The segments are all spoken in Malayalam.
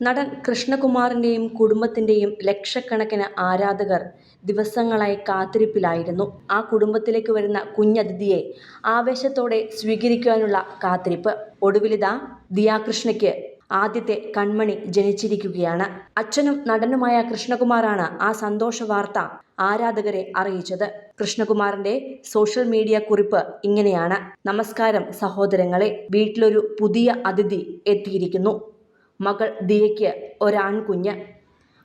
നടൻ കൃഷ്ണകുമാറിന്റെയും കുടുംബത്തിന്റെയും ലക്ഷക്കണക്കിന് ആരാധകർ ദിവസങ്ങളായി കാത്തിരിപ്പിലായിരുന്നു. ആ കുടുംബത്തിലേക്ക് വരുന്ന കുഞ്ഞതിഥിയെ ആവേശത്തോടെ സ്വീകരിക്കുവാനുള്ള കാത്തിരിപ്പ്. ഒടുവിലിതാ ദിയാകൃഷ്ണയ്ക്ക് ആദ്യത്തെ കൺമണി ജനിച്ചിരിക്കുകയാണ്. അച്ഛനും നടനുമായ കൃഷ്ണകുമാറാണ് ആ സന്തോഷ വാർത്ത ആരാധകരെ അറിയിച്ചത്. കൃഷ്ണകുമാറിന്റെ സോഷ്യൽ മീഡിയ കുറിപ്പ് ഇങ്ങനെയാണ്. നമസ്കാരം സഹോദരങ്ങളെ വീട്ടിലൊരു പുതിയ അതിഥി എത്തിയിരിക്കുന്നു. മകൾ ദിയയ്ക്ക് ഒരാൺകുഞ്ഞ്.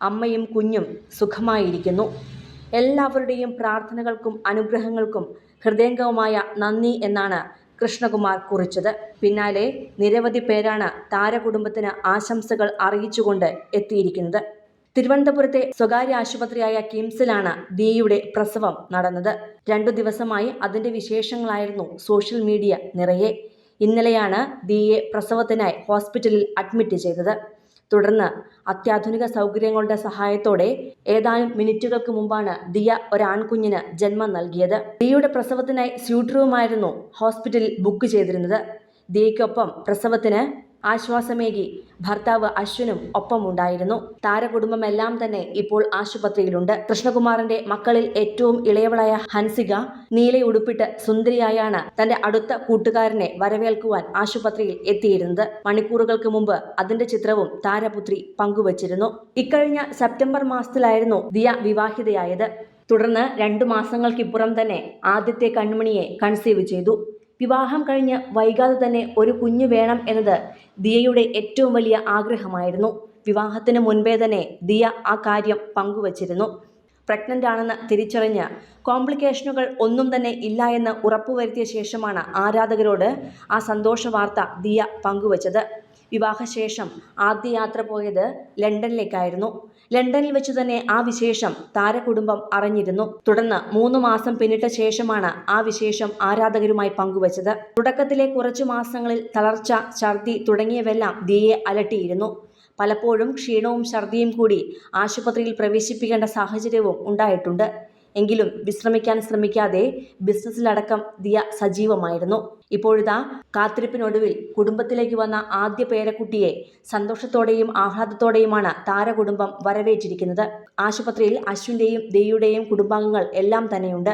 അമ്മയും കുഞ്ഞും സുഖമായിരിക്കുന്നു. എല്ലാവരുടെയും പ്രാർത്ഥനകൾക്കും അനുഗ്രഹങ്ങൾക്കും ഹൃദയംഗവുമായ നന്ദി എന്നാണ് കൃഷ്ണകുമാർ കുറിച്ചത്. പിന്നാലെ നിരവധി പേരാണ് താരകുടുംബത്തിന് ആശംസകൾ അറിയിച്ചുകൊണ്ട് എത്തിയിരിക്കുന്നത്. തിരുവനന്തപുരത്തെ സ്വകാര്യ ആശുപത്രിയായ കിംസിലാണ് ദിയയുടെ പ്രസവം നടന്നത്. രണ്ടു ദിവസമായി അതിന്റെ വിശേഷങ്ങളായിരുന്നു സോഷ്യൽ മീഡിയ നിറയെ. ഇന്നലെയാണ് ദിയെ പ്രസവത്തിനായി ഹോസ്പിറ്റലിൽ അഡ്മിറ്റ് ചെയ്തത്. തുടർന്ന് അത്യാധുനിക സൗകര്യങ്ങളുടെ സഹായത്തോടെ ഏതാനും മിനിറ്റുകൾക്ക് മുമ്പാണ് ദിയ ഒരാൺകുഞ്ഞിന് ജന്മം നൽകിയത്. ദിയയുടെ പ്രസവത്തിനായി സ്യൂട്ട് റൂമായിരുന്നു ഹോസ്പിറ്റലിൽ ബുക്ക് ചെയ്തിരുന്നത്. ദിയയ്ക്കൊപ്പം പ്രസവത്തിന് ആശ്വാസമേകി. ഭർത്താവ് അശ്വിനും ഒപ്പമുണ്ടായിരുന്നു. താരകുടുംബമെല്ലാം തന്നെ ഇപ്പോൾ ആശുപത്രിയിലുണ്ട്. കൃഷ്ണകുമാറിന്റെ മക്കളിൽ ഏറ്റവും ഇളയവളായ ഹൻസിക നീലയുടുപ്പിട്ട് സുന്ദരിയായാണ് തന്റെ അടുത്ത കൂട്ടുകാരനെ വരവേൽക്കുവാൻ ആശുപത്രിയിൽ എത്തിയിരുന്നത്. മണിക്കൂറുകൾക്ക് മുമ്പ് അതിന്റെ ചിത്രവും താരപുത്രി പങ്കുവച്ചിരുന്നു. ഇക്കഴിഞ്ഞ സെപ്റ്റംബർ മാസത്തിലായിരുന്നു ദിയ വിവാഹിതയായത്. തുടർന്ന് രണ്ടു മാസങ്ങൾക്കിപ്പുറം തന്നെ ആദ്യത്തെ കൺമണിയെ കൺസീവ് ചെയ്തു. വിവാഹം കഴിഞ്ഞ് വൈകാതെ തന്നെ ഒരു കുഞ്ഞു വേണം എന്നത് ദിയയുടെ ഏറ്റവും വലിയ ആഗ്രഹമായിരുന്നു. വിവാഹത്തിന് മുൻപേ തന്നെ ദിയ ആ കാര്യം പങ്കുവച്ചിരുന്നു. പ്രഗ്നന്റ് ആണെന്ന് തിരിച്ചറിഞ്ഞ് കോംപ്ലിക്കേഷനുകൾ ഒന്നും തന്നെ ഇല്ല എന്ന് ഉറപ്പുവരുത്തിയ ശേഷമാണ് ആരാധകരോട് ആ സന്തോഷ വാർത്ത ദിയ പങ്കുവച്ചത്. വിവാഹശേഷം ആദ്യ യാത്ര പോയത് ലണ്ടനിലേക്കായിരുന്നു. ലണ്ടനിൽ വെച്ച് തന്നെ ആ വിശേഷം താരകുടുംബം അറിഞ്ഞിരുന്നു. തുടർന്ന് മൂന്ന് മാസം പിന്നിട്ട ശേഷമാണ് ആ വിശേഷം ആരാധകരുമായി പങ്കുവച്ചത്. തുടക്കത്തിലെ കുറച്ചു മാസങ്ങളിൽ തളർച്ച ഛർദി തുടങ്ങിയവെല്ലാം ദിയെ അലട്ടിയിരുന്നു. പലപ്പോഴും ക്ഷീണവും ഛർദിയും കൂടി ആശുപത്രിയിൽ പ്രവേശിപ്പിക്കേണ്ട സാഹചര്യവും ഉണ്ടായിട്ടുണ്ട്. എങ്കിലും വിശ്രമിക്കാൻ ശ്രമിക്കാതെ ബിസിനസ്സിലടക്കം ദിയ സജീവമായിരുന്നു. ഇപ്പോഴിതാ കാത്തിരിപ്പിനൊടുവിൽ കുടുംബത്തിലേക്ക് വന്ന ആദ്യ പേരക്കുട്ടിയെ സന്തോഷത്തോടെയും ആഹ്ലാദത്തോടെയുമാണ് താരകുടുംബം വരവേറ്റിരിക്കുന്നത്. ആശുപത്രിയിൽ അശ്വിന്റെയും ദിയയുടെയും കുടുംബാംഗങ്ങൾ എല്ലാം തന്നെയുണ്ട്.